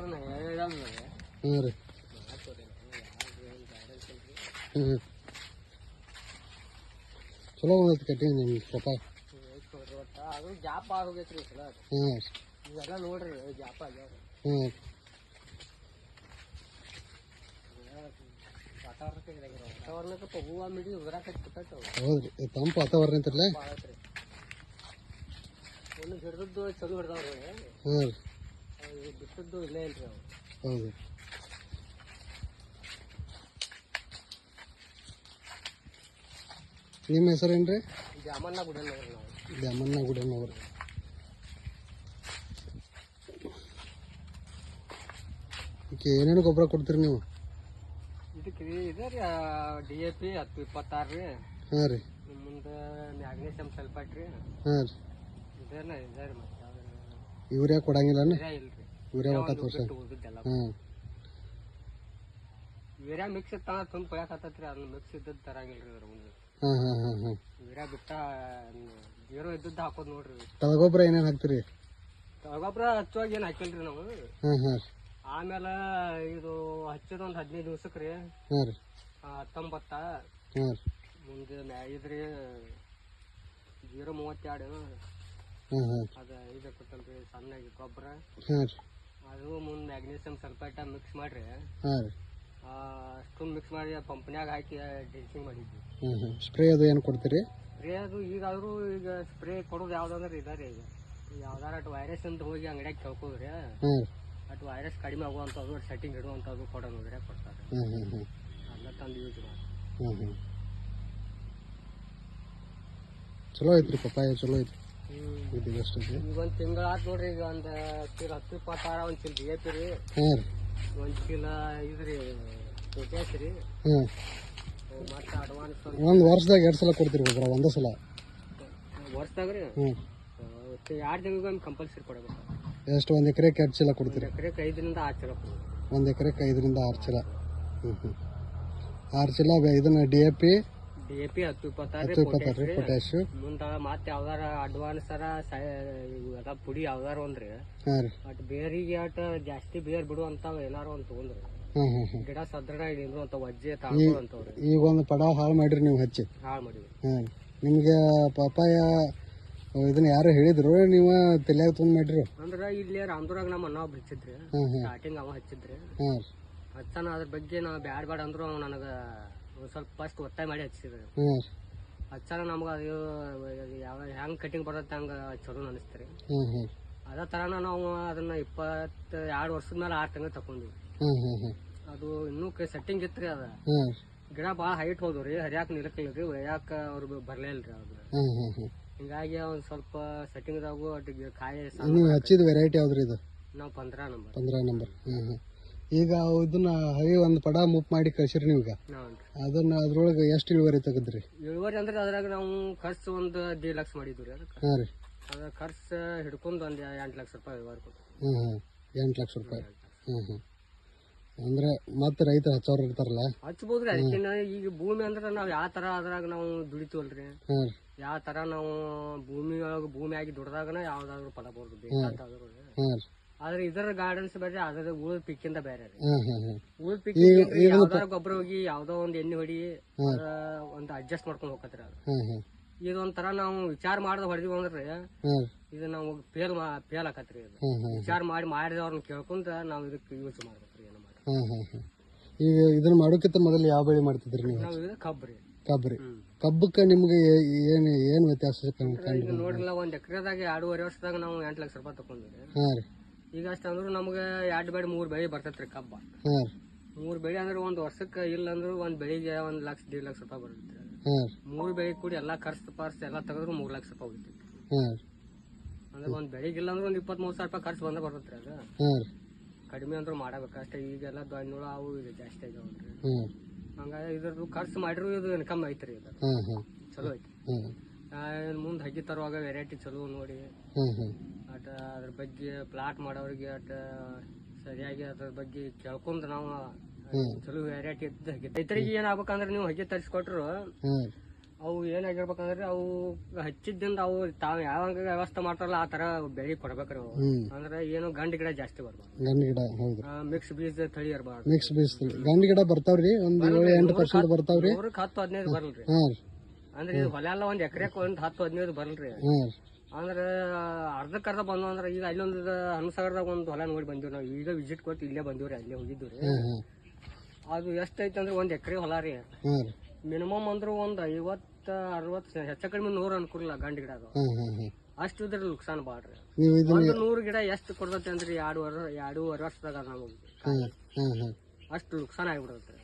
ಅದನ್ನ ಹೇಳಲ್ಲ ಹಾಂ ರೀ. ಹ್ಞೂ ಚಲೋ ಬಂದೈತಿ ಕಟ್ಟಿಂಗ್ ನಿಮ್ಮ ಪಪ್ಪಾಯ ಒಟ್ಟ ಅದು ಗ್ಯಾಪ್ ಆಗೋಗೈತ್ರಿ ಸಲ ಹಾಂ ಇವೆಲ್ಲ ನೋಡ್ರಿ ಗ್ಯಾಪ್ ಆಗ್ಯಾವ ಹಾಂ ವಾತಾವರಣಕ್ಕೆ ಇದಾಗಿರೋ ವಾತಾವರಣಕ್ಕೆ ಹೂವ ಮಿಡಿ ಉದ್ರಾಕೈತಿ ಬಿಟ್ಟೈತೆ ಹೌದ್ರಿ ಇದು ತಂಪು ವಾತಾವರಣ ಐತ್ರಲ್ಲ ಭಾಳ ಐತ್ರಿ ಒಂದು ಹಿಡ್ದದ್ದು ಚಲೋ ಹಿಡ್ದಾವ್ರಿ ಹಾಂ ರೀ. ಇದು ಬಿಟ್ಟದ್ದು ಇಲ್ಲೇ ಇಲ್ರಿ ಅವು ಹೌದು. ನಿಮ್ಮ ಹೆಸರೇನ್ರಿ ರೀ ಜಾಮನ್ನ ಗುಡಲ್ ನೋಡ್ರಿ ನಾವು ದ್ಯಾಮಣ್ಣ ಗುಡನವ್ರು ಓಕೆ ಏನೇನು ಗೊಬ್ಬರ ಕೊಡ್ತೀರಿ ನೀವು? ಇದಕ್ಕೆ ರೀ ಇದೆ ರೀ ಡಿ ಎ ಪಿ ಹತ್ತು ಇಪ್ಪತ್ತಾರು ರೀ. ಹಾಂ ರೀ. ಮುಂದೆ ಮ್ಯಾಗ್ನೇಷಿಯಮ್ ಸಲ್ಫೇಟ್ ರೀ. ಹಾಂ ರೀ. ಇದೇನ ಇದೇ ರೀ ಮತ್ತೆ ಯಾವ್ದು? ಯೂರಿಯಾ ಕೊಡಂಗಿಲ್ಲನ? ಇಲ್ರಿ. ಯೂರಿಯಾ ಒಟ್ಟ ತೋರ್ಸ. ಬಿಟ್ಟು ಉಳ್ದಿದ್ದೆಲ್ಲ ಹಾಂ ಯೂರಿಯಾ ಮಿಕ್ಸ್ ಇತ್ತ ತುಂಬ ಕೊಳಕತ್ತೈತ್ರಿ ಅದನ್ನ ಮಿಕ್ಸ್ ಇದ್ದದ್ದು ತರಂಗಿಲ್ರಿ ಅದ್ರ ಮುಂದೆ. ಹಾಂ ಹಾಂ ಹಾಂ ಹಾಂ ಯೂರಿಯಾ ಬಿಟ್ಟ ಜೀರೋ ಇದ್ದದ್ದು ಹಾಕೋದು ನೋಡ್ರಿ. ತಳಗೊಬ್ಬರ ಏನೇನು ಹಾಕ್ತೀರಿ? ಗೊಬ್ಬರ ಹಚ್ಚುವಾಗ ಏನ್ ಹಾಕಿಲ್ರಿ ನಾವು. ಹಾಂ ಹಾಂ ಆಮೇಲೆ ಇದು ಹಚ್ಚಿದ ಒಂದು ಹದಿನೈದು ದಿವ್ಸಕ್ಕೆ ರೀ. ಹಾಂ ರೀ ಹತ್ತೊಂಬತ್ತ ಹಾಂ ಮುಂದೆ ಮ್ಯಾಗಿದ್ರಿ ಇದ್ರಿ ಜೀರೋ ಮೂವತ್ತೆರಡು. ಅದ ಇದು ಕೊಟ್ಟಲ್ರಿ ಸಣ್ಣಗೆ ಗೊಬ್ಬರ ಹಾಂ ರೀ. ಅದು ಮುಂದೆ ಮ್ಯಾಗ್ನೀಸಿಯಮ್ ಸಲ್ಫೇಟ ಮಿಕ್ಸ್ ಮಾಡ್ರಿ. ಹಾಂ ರೀ. ಅಷ್ಟು ಮಿಕ್ಸ್ ಮಾಡಿ ಪಂಪ್ನ್ಯಾಗ ಹಾಕಿ ಡ್ರೆಸಿಂಗ್ ಮಾಡಿದ್ವಿ. ಸ್ಪ್ರೇ ಅದು ಏನು ಕೊಡ್ತೀರಿ? ಸ್ಪ್ರೇ ಅದು ಈಗಾದ್ರೂ ಈಗ ಸ್ಪ್ರೇ ಕೊಡೋದು ಯಾವ್ದಂದ್ರೆ ಇದಾರೆ ಈಗ. ಯಾವ್ದಾರ ಅಟ್ ವೈರಸ್ ಅಂತ ಹೋಗಿ ಅಂಗಡಿಯಾಗ ಕೇಳ್ಕೋದ್ರಿ ಹಾಂ ಅಟ್ ವೈರಸ್ ಕಡಿಮೆ ಆಗುವಂಥದ್ದು ಸೆಟ್ಟಿಂಗ್ ಇಡುವಂಥದ್ದು ಕೊಡೋದು ನೋಡ್ರಿ ಕೊಡ್ತಾರೆ. ಹಾಂ ಹಾಂ ಹಾಂ ಅದನ್ನ ತಂದು ಯೂಸ್ ಮಾಡಿ. ಚಲೋ ಐತ್ರಿ ಪಪ್ಪಾಯ ಚಲೋ ಐತಿ ಇದು ಎಷ್ಟು ಐತಿ ಈಗ ಒಂದು ತಿಂಗಳ ಆತ್ ನೋಡ್ರಿ ಈಗ ಒಂದು ಚೀಲ ಹತ್ತು ಇಪ್ಪತ್ತಾರ ಒಂದು ಚೀಲ ಡಿ ಎ ಪಿ ರೀ. ಹಾಂ ರೀ ಒಂದು ಚೀಲ ಇದ್ರಿ ಪೊಟ್ಯಾಸ್ ರೀ. ಹಾಂ ಮತ್ತೆ ಅಡ್ವಾನ್ಸ್ ಒಂದು ಒಂದು ವರ್ಷದಾಗ ಎರಡು ಸಲ ಕೊಡ್ತೀರಿ ಗೊಬ್ಬರ ಒಂದೇ ಸಲ. ವರ್ಷದಾಗ ರೀ? ಹ್ಞೂ ಎರಡು ತಿಂಗಳಿಗೆ ಕಂಪಲ್ಸರಿ ಕೊಡಬೇಕು? ಎಷ್ಟು ಒಂದು ಎಕರೆಗೆ ಎರಡು ಚೀಲ ಕೊಡ್ತೀರಿ? ಎಕರೆಗೆ ಐದರಿಂದ ಆರು ಚೀಲ ಕೊಡ್ಬೇಕು. ಒಂದು ಎಕರೆಗೆ ಐದರಿಂದ ಆರು ಚೀಲ. ಹ್ಞೂ ಹ್ಞೂ ಆರು ಚೀಲ ಇದನ್ನು ಇದನ್ನ D A P D A P ಹತ್ತು ಇಪ್ಪತ್ತಾರು ಹತ್ತು ಇಪ್ಪತ್ತಾರು ರೀ. ಪೊಟ್ಯಾಶು ಮುಂದ ಮತ್ತೆ ಯಾವ್ದಾರ ಅಡ್ವಾನ್ಸ್ ಅರ ಇವೆಲ್ಲ ಪುಡಿ ಯಾವ್ದಾರ ಒಂದ್ರಿ. ಹಾಂ ರೀ. ಅಟ್ ಬೇರಿಗೆ ಅಟ್ ಜಾಸ್ತಿ ಬೇರ್ ಬಿಡುವಂತಾವ ಏನಾರ ಒಂದ್ ತಗೊಂಡ್ರಿ. ಹಾಂ ಹಾಂ ಹಾಂ. ಗಿಡ ಸದೃಢ ಇಲ್ಲಿಂದ್ರು ಅಂತ ವಜ್ಜೆ ತಾಳ್ಕೊಳ್ಳುವಂತವ್ರಿ ಈಗ ಒಂದು ಪಡ ಹಾಳು ಮಾಡಿರಿ ನೀವು ಹಚ್ಚಿ. ಹಾಳು ಮಾಡಿವಿ. ಹಾಂ ನಿಮಗೆ ಪಪ್ಪಾಯ ಇದನ್ನ ಯಾರು ಹೇಳಿದ್ರು ನೀವು ತಲೆಯಾಗ ತೊಗೊಂಡು ಮಾಡಿರಿ? ಅಂದ್ರ ಇಲ್ಲಿ ರಾಮದುರಾಗ ನಮ್ಮ ಅಣ್ಣ ಒಬ್ರು ಹಚ್ಚಿದ್ರಿ. ಸ್ಟಾರ್ಟಿಂಗ್ ಅವ ಹಚ್ಚಿದ್ರಿ. ಹಾಂ ರೀ. ಅದ್ರ ಬಗ್ಗೆ ನಾ ಬ್ಯಾಡ್ ಬ್ಯಾಡ ಅಂದ್ರು ಅವ ನನಗ ಸ್ವಲ್ಪ ಫಸ್ಟ್ ಒತ್ತಾಯ ಮಾಡಿ ಹಚ್ಚಿದ್ರು ಹಾಂ ರೀ ಹಚ್ಚಾನ ನಮ್ಗ ಅದು ಯಾವ ಹೆಂಗ್ ಕಟಿಂಗ್ ಬರತ್ತೆ ಹಂಗ ಚಲೋ ಅನಿಸ್ತಾರೆ ಅದ ತರ ಅದೇ ತರನ ನಾವು ಅದನ್ನ ಇಪ್ಪತ್ತ ಎರಡು ವರ್ಷದ ಮೇಲೆ ಆರ್ ತಿಂಗಳು ತಕೊಂಡ್ವಿ ಅದು ಇನ್ನೂ ಸೆಟ್ಟಿಂಗ್ ಇತ್ತು ಅದ. ಹಾಂ ಗಿಡ ಭಾಳ ಹೈಟ್ ಹೋದ್ರಿ ಹರಿಯಾಕ ನಿಲಕ್ಕಿಲ್ಲ ರೀ ಒಯ್ಯಾಕ ಅವ್ರು ಬರ್ಲೇ ಇಲ್ರಿ ಅವ್ರು ಹಾಂ ಹಾಂ ಹಾಂ ಹಿಂಗಾಗಿ ಒಂದ್ ಸ್ವಲ್ಪ ಸೆಟ್ಟಿಂಗ್ದಾಗು ಒಟ್ಟಿಗೆ ಕಾಯಿ ನೀವು ಹಚ್ಚಿದ ವೆರೈಟಿ ಯಾವ್ದ್ರಿ ಇದು? ನಾವು ಪಂದ್ರ ನಂಬರ್. ಪಂದ್ರ ನಂಬರ್. ಹ್ಮ್ ಹಾಂ ಈಗ ಇದನ್ನ ಹವಿ ಒಂದು ಪಡ ಮುಪ್ ಮಾಡಿ ಕಳ್ಸಿರಿ ನೀವೀಗ ಅದನ್ನ ಅದ್ರೊಳಗೆ ಎಷ್ಟು ಇಳುವರಿ ತೆಗದ್ರಿ? ಇಳುವರಿ ಅಂದ್ರೆ ಅದ್ರಾಗ ನಾವು ಖರ್ಚು ಒಂದು ದೇಡ್ ಲಕ್ಷ ಮಾಡಿದ್ವಿ ರೀ ಅದಕ್ಕೆ. ಹಾಂ ರೀ. ಅದ ಖರ್ಚು ಹಿಡ್ಕೊಂಡು ಒಂದು ಎಂಟು ಲಕ್ಷ ರೂಪಾಯಿ ಇಳುವರಿ ಕೊಟ್ಟು ಹಾಂ ಹಾಂ. ಎಂಟು ಲಕ್ಷ ರೂಪಾಯಿ. ಹಾಂ ಹಾಂ. ಅಂದ್ರೆ ಮತ್ತೆ ರೈತರು ಹಚ್ಚೋರು ಇರ್ತಾರಲ್ಲ? ಹಚ್ಬೋದ್ರಿ ಅದಕ್ಕಿನ್ನ ಈಗ ಭೂಮಿ ಅಂದ್ರೆ ನಾವು ಯಾವ ತರ ಅದ್ರಾಗ ನಾವು ದುಡಿತೀವಲ್ರಿ? ಹಾಂ ರೀ. ಯಾವ ತರ ನಾವು ಭೂಮಿ ಒಳಗೆ ಭೂಮಿ ಆಗಿ ದುಡ್ದಾಗನ ಯಾವ್ದಾದ್ರು ಫಲ ಬರ್ದು ಬೇಕಾದ್ರು ಹಾಂ ರೀ. ಆದ್ರೆ ಇದರ ಗಾರ್ಡನ್ಸ್ ಬೇರೆ ಅದ್ರ ಉಳಿದ ಪಿಕ್ಕಿಂದ ಬೇರೆ ರೀ. ಉಳಿದ ಪಿಕ್ ಯಾವ್ದಾರ ಗೊಬ್ಬರ ಹೋಗಿ ಯಾವ್ದೋ ಒಂದ್ ಎಣ್ಣೆ ಹೊಡಿ ಒಂದ್ ಅಡ್ಜಸ್ಟ್ ಮಾಡ್ಕೊಂಡು ಹೋಗತ್ರಿ ಅದು. ಇದೊಂಥರ ನಾವು ವಿಚಾರ ಮಾಡ್ದ ಹೊಡೆದಿವಿ ಅಂದ್ರೆ ಇದು ನಾವು ಫೇಲ್ ಫೇಲ್ ಆಕತ್ರಿ ಇದು. ವಿಚಾರ ಮಾಡಿ ಮಾಡಿದವ್ರನ್ನ ಕೇಳ್ಕೊಂತ ನಾವು ಇದಕ್ಕೆ ಯೂಸ್ ಮಾಡ್ಬೇಕ್ರಿ ಏನು ಮಾಡಿ ಈಗ ಇದನ್ನ ಮಾಡೋಕಿಂತ ಮೊದಲು ಯಾವ ಬೆಳೆ ಮಾಡ್ತಿದ್ರಿ ನೀವು? ನಾವು ಇದು ಕಬ್ರಿ ಕಬ್ಬು ರೀ ಹ್ಮ್. ಕಬ್ಬಕ್ಕೆ ನಿಮ್ಗೆ ಏ- ಏನ್ ಏನು ವ್ಯತ್ಯಾಸ ಕಂಡು ಈಗ ನೋಡ್ರಲ್ಲ ಒಂದ್ ಎಕರೆದಾಗ ಎರಡೂವರೆ ವರ್ಷದಾಗ ನಾವು ಎಂಟ್ ಲಕ್ಷ ರೂಪಾಯಿ ತಗೊಂಡಿವಿ. ಹಾಂ ರೀ. ಈಗ ಅಷ್ಟ ಅಂದ್ರು ನಮ್ಗೆ ಎರಡು ಬೆಳೆ ಮೂರ್ ಬೆಳೆ ಬರ್ತೈತ್ರಿ ಕಬ್ಬ. ಹಾಂ ಮೂರ್ ಬೆಳೆ ಅಂದ್ರೆ ಒಂದ್ ವರ್ಷಕ್ಕೆ ಇಲ್ಲ ಅಂದ್ರು ಒಂದ್ ಬೆಳಿಗ್ಗೆ ಒಂದ್ ಲಕ್ಷ ದೇಡ್ ಲಕ್ಷ ರೂಪಾಯಿ ಬರುತ್ತೆ. ಹಾಂ ರೀ ಮೂರ್ ಬೆಳೆ ಕೂಡಿ ಎಲ್ಲಾ ಖರ್ಚು ಪಾರ್ಸ್ ಎಲ್ಲಾ ತೆಗೆದ್ರು ಮೂರ್ ಲಕ್ಷ ರೂಪಾಯಿ ಹೋಗುತ್ತೆ. ಹಾಂ ಅಂದ್ರೆ ಒಂದ್ ಬೆಳಿಗ್ಗೆ ಇಲ್ಲ ಅಂದ್ರೆ ಒಂದ್ ಇಪ್ಪತ್ತ್ ಮೂರ್ ಸಾವಿರ ರೂಪಾಯಿ ಖರ್ಚು ಬಂದ ಬರ್ತೈತ್ರಿ ಅದು. ಹಾಂ ಕಡಿಮೆ ಅಂದ್ರೆ ಮಾಡಬೇಕು. ಅಷ್ಟೇ ಈಗೆಲ್ಲ ದ್ವಾನ್ಯುಳ ಅವು ಇದು ಜಾಸ್ತಿ ಆಗ್ಯಾವಲ್ರಿ ಹಂಗಾಗಿ ಇದ್ರದ್ದು ಖರ್ಚು ಮಾಡಿದ್ರು ಇದು ಇನ್ಕಮ್ ಐತ್ರಿ ಇದು ಹಾಂ ಹಾಂ ಚಲೋ ಐತಿ ಮುಂದೆ ಹಗ್ಗಿ ತರುವಾಗ ವೆರೈಟಿ ಚಲೋ ನೋಡಿ. ಅಟ ಅದ್ರ ಬಗ್ಗೆ ಪ್ಲಾಟ್ ಮಾಡೋರಿಗೆ ಅಟ ಸರಿಯಾಗಿ ಅದ್ರ ಬಗ್ಗೆ ಕೇಳ್ಕೊಂಡು ನಾವು. ಚಲೋ ವೆರೈಟಿ ಇದ್ದು ಹಕ್ಕಿ ರೈತರಿಗೆ ಏನಾಗ್ಬೇಕಂದ್ರೆ ನೀವು ಹಗ್ಗಿ ತರಿಸ್ಕೊಟ್ರು ಅವು ಏನಾಗಿರ್ಬೇಕಂದ್ರೆ ಅವು ಹಚ್ಚಿದ್ದಿಂದ ಅವು ತಾವ್ ಯಾವ ವ್ಯವಸ್ಥೆ ಮಾಡ್ತಾರಲ್ಲ ಆ ತರ ಬೆಳಿ ಕೊಡ್ಬೇಕ್ರಿ ಅವು. ಅಂದ್ರೆ ಏನು ಗಂಡ ಗಿಡ ಜಾಸ್ತಿ ಬರ್ಬಾರ್ದು. ಗಂಡು ಗಿಡ ಹೌದು. ಮಿಕ್ಸ್ ಬೀಜ ತಳಿ ಇರಬಾರ್ದು. ಮಿಕ್ಸ್ ಬೀಸ್ತೀವಿ ಗಂಡು ಗಿಡ ಬರ್ತಾವ್ರಿ ಒಂದ್ ಏಳು ಎಂಟು ಪರ್ಸೆಂಟ್ ಬರ್ತಾವ್ರಿ. ಹತ್ತು ಹದಿನೈದು ಬರಲ್ರಿ. ಅಂದ್ರೆ ಇದು ಹೊಲ ಎಲ್ಲ ಒಂದ್ ಎಕರೆಕ್ ಒಂದ್ ಹತ್ತು ಹದಿನೈದು ಬರಲ್ರಿ. ಅಂದ್ರ ಅಂದ್ರೆ ಅರ್ಧಕ್ಕೆ ಅರ್ಧ ಬಂದು ಅಂದ್ರೆ ಈಗ ಅಲ್ಲೊಂದು ಹನುಸಾಗರದಾಗ ಒಂದು ಹೊಲ ನೋಡಿ ಬಂದಿವಿ ನಾವು. ಈಗ ವಿಸಿಟ್ ಕೊಟ್ಟು ಇಲ್ಲೇ ಬಂದಿವ್ರಿ ಅಲ್ಲೇ ಹೋಗಿದ್ವಿ ರೀ ಹಾಂ ಹಾಂ ಅದು ಎಷ್ಟೈತೆ ಅಂದ್ರೆ ಒಂದ್ ಎಕರೆ ಹೊಲ ರೀ. ಮಿನಿಮಮ್ ಅಂದ್ರೆ ಒಂದ್ ಐವತ್ತ ಅರವತ್ ಹೆಚ್ಚ ಕಡಿಮೆ ನೂರ ಅನ್ಕೊಡ್ಲಿಲ್ಲ ಗಂಡ ಗಿಡ ಅದು ಅಷ್ಟು ಇದ್ರ ನುಕ್ಸಾನ್ ಬಾಳ್ರಿ. ನೀವು ಇದನ್ನ ಒಂದು ನೂರು ಗಿಡ ಎಷ್ಟು ಕೊಡ್ತೈತಿ ಅಂದ್ರೆ ಎರಡು ವರ್ ಎರಡೂವರೆ ವರ್ಷದಾಗ ನಾವು ನಮಗೆ ಅಷ್ಟು ನುಕ್ಸಾನ್ ಆಗ್ಬಿಡತ್ತೆ.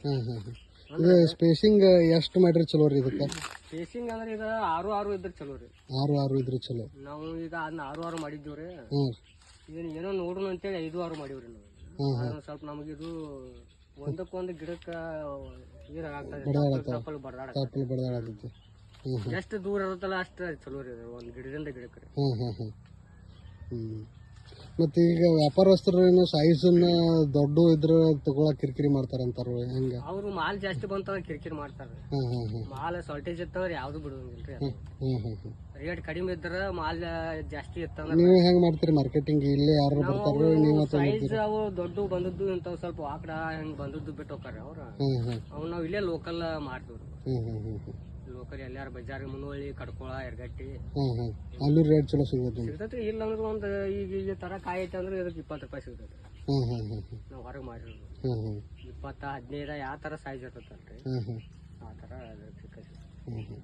ಇದು ಸ್ಪೇಸಿಂಗ್ ಎಷ್ಟು ಮಾಡ್ರಿ ಚಲೋ ರೀ ಇದಕ್ಕೆ? ಫೇಸಿಂಗ್ ಅಂದ್ರೆ ಈಗ ಆರು ಆರು ಇದ್ರೆ ಚಲೋ ರೀ. ಆರು ಆರು ಇದ್ರೆ ಚಲೋ. ನಾವು ಈಗ ಅದನ್ನ ಆರು ಆರು ಮಾಡಿದ್ದೀವಿ ರೀ. ಹಾಂ ಇದನ್ನ ಏನೋ ನೋಡೋಣ ಅಂತೇಳಿ ಐದು ಆರು ಮಾಡೀವ್ರಿ ನಾವು. ಹಾಂ ಆದ್ರೆ ಸ್ವಲ್ಪ ನಮಗಿದು ಒಂದಕ್ಕೊಂದು ಗಿಡಕ್ಕ ಬಡದಾಡ ಹ್ಞೂ ಹ್ಞೂ. ಎಷ್ಟು ದೂರ ಇರುತ್ತಲ್ಲ ಅಷ್ಟು ಚಲೋ ರೀ ಒಂದ್ ಗಿಡದಿಂದ ಗಿಡಕ್ಕೆ ರೀ. ಹ್ಞೂ ಹ್ಞೂ ಹಾಂ ಹ್ಞೂ. ಮತ್ತು ಈಗ ವ್ಯಾಪಾರಸ್ಥರು ಏನು ಸೈಜನ್ನ ದೊಡ್ಡ ಇದ್ರ ತಗೊಳಕ್ ಕಿರಿಕಿರಿ ಮಾಡ್ತಾರಂತಾರ ಹೆಂಗ? ಅವ್ರು ಮಾಲ್ ಜಾಸ್ತಿ ಬಂತಂದ್ರೆ ಕಿರಿಕಿರಿ ಮಾಡ್ತಾರೆ. ಹಾಂ ಹಾಂ ಹಾಂ. ಮಾಲ್ ಶಾರ್ಟೇಜ್ ಇತ್ತಂದ್ರೆ ಯಾವ್ದು ಬಿಡುವಂಗಿಲ್ರಿ ಹ್ಮ್ ಹ್ಮ್ ರೇಟ್ ಕಡಿಮೆ ಇದ್ರ ಮಾಲ್ ಜಾಸ್ತಿ ಇತ್ತಂದ್ರೆ ನೀವು ಹೆಂಗೆ ಮಾಡ್ತೀರಿ ಮಾರ್ಕೆಟಿಂಗ್ ಇಲ್ಲೇ ಯಾರು ಬರ್ತಾರೋ ನೀವು ಸೈಜ್ ಅವು ದೊಡ್ಡ ಬಂದದ್ದು ಇಂಥವು ಸ್ವಲ್ಪ ಆಕಡ ಹೆಂಗ್ ಬಂದದ್ದು ಬಿಟ್ಟು ಹೋಗ್ತಾರೆ ಅವ್ರ. ಹಾಂ ಹಾಂ. ಅವ್ ನಾವ್ ಇಲ್ಲೇ ಲೋಕಲ್ ಮಾಡ್ತೀವ್ರಿ ಹ್ಮ್ ಲೋಕಲ್ ಎಲ್ಲಾರ ಬಜಾರ್ ಮುನ್ನೋಳಿ ಕಡ್ಕೊಳ ಎರ್ಗಟ್ಟಿ. ಹಾಂ ಹಾಂ ಅಲ್ಲಿ ರೇಟ್ ಚಲೋ ಸಿಗುತ್ತೆ ಸಿಗ್ತೈತಿ ಇಲ್ಲ ಅಂದ್ರೆ ಒಂದು ಈಗ ಈಗ ತರ ಕಾಯಿ ಐತೆ ಅಂದ್ರೆ ಇದಕ್ಕೆ ಇಪ್ಪತ್ತು ರೂಪಾಯಿ ಸಿಗ್ತೈತಿ ಹಾಂ ಹಾಂ ನಾವು ಹೊರಗೆ ಮಾಡಿರೋದು ಹಾಂ ಹಾಂ ಇಪ್ಪತ್ತ ಹದಿನೈದ ಯಾವ ತರ ಸೈಜ್ ಇರ್ತೈತಲ್ರಿ? ಹಾಂ ಹಾಂ ಆ ತರ ಸಿಕ್ಕ ಹ್ಞೂ ಹ್ಞೂ